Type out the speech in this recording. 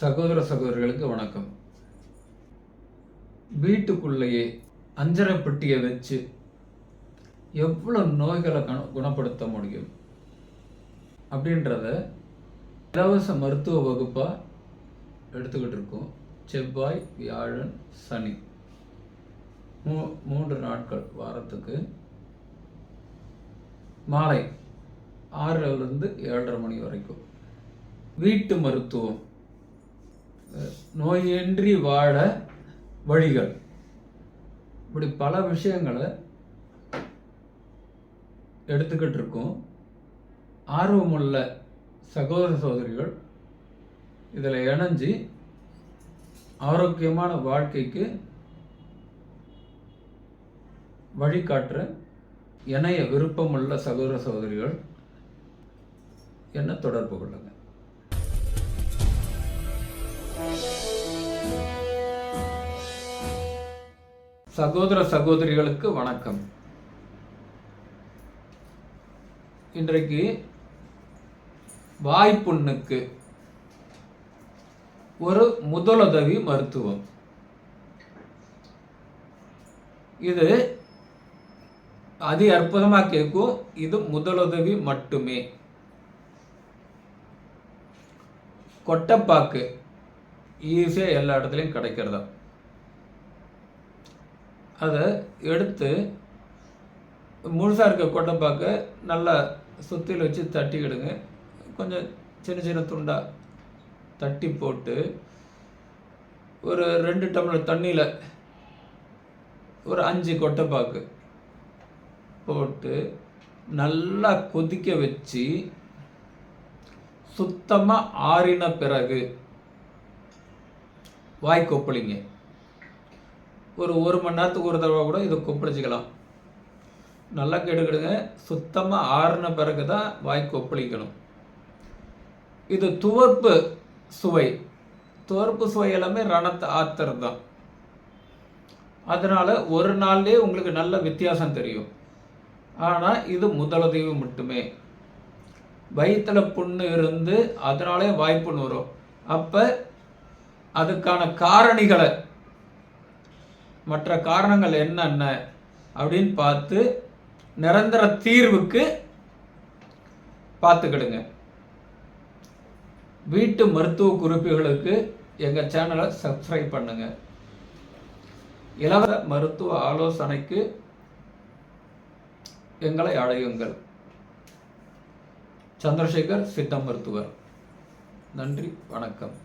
சகோதர சகோதரிகளுக்கு வணக்கம். வீட்டுக்குள்ளேயே அஞ்சரை பெட்டியை வச்சு எவ்வளோ நோய்களை கண குணப்படுத்த முடியும்? அப்படின்றத இலவச மருத்துவ வகுப்பாக எடுத்துக்கிட்டு இருக்கோம். செவ்வாய் வியாழன் சனி. மூ மூன்று நாட்கள் வாரத்துக்கு. மாலை ஆறுலேருந்து ஏழரை மணி வரைக்கும். வீட்டு மருத்துவம். நோயின்றி வாழ வழிகள். இப்படி பல விஷயங்களை எடுத்துக்கிட்டு இருக்கோம் ஆர்வமுள்ள சகோதர சகோதரிகள் இதில் இணைஞ்சு ஆரோக்கியமான வாழ்க்கைக்கு வழிகாட்டுற இணைய விருப்பமுள்ள சகோதர சகோதரிகள் என்ன தொடர்பு கொள்ளுங்கள் சகோதர சகோதரிகளுக்கு வணக்கம். இன்றைக்கு வாய்ப்புண்ணுக்கு ஒரு முதலுதவி மருத்துவம். இது அதி அற்புதமாக கேட்கும் இது முதலுதவி மட்டுமே. கொட்டப்பாக்கு ஈஸியாக எல்லா இடத்துலையும் கிடைக்கிறதா? அதை எடுத்து முழுசாக இருக்க கொட்டைப்பாக்க நல்லா சுத்தியில் வச்சு தட்டிக்கிடுங்க. கொஞ்சம் சின்ன சின்ன துண்டாக தட்டி போட்டு ஒரு ரெண்டு டம்ளர் தண்ணியில் ஒரு அஞ்சு கொட்டைப்பாக்கு போட்டு நல்லா கொதிக்க வச்சு சுத்தமாக ஆறின பிறகு வாய் கொப்பளிங்க. ஒரு ஒரு மணி நேரத்துக்கு ஒரு தடவை கூட இதை கொப்பளிச்சிக்கலாம். நல்லா கெடுக்கிடுங்க சுத்தமாக ஆறின பிறகு தான் வாய் கொப்பளிக்கணும். இது துவர்ப்பு சுவை. துவர்ப்பு சுவை எல்லாமே ரணத்தை ஆத்துறது தான். அதனால் ஒரு நாள்லேயே உங்களுக்கு நல்ல வித்தியாசம் தெரியும். ஆனால் இது முதலுதவி மட்டுமே. வயிற்றில் புண்ணு இருந்து அதனாலே வாய்ப்புண்ணு வரும். அப்போ அதுக்கான காரணிகளை மற்ற காரணங்கள் என்னென்ன அப்படின்னு பார்த்து நிரந்தர தீர்வுக்கு பார்த்துக்கிடுங்க. வீட்டு மருத்துவ குறிப்புகளுக்கு எங்கள் சேனலை சப்ஸ்கிரைப் பண்ணுங்கள் இலவச மருத்துவ ஆலோசனைக்கு எங்களை அழையுங்கள் சந்திரசேகர் சித்த மருத்துவர். நன்றி வணக்கம்.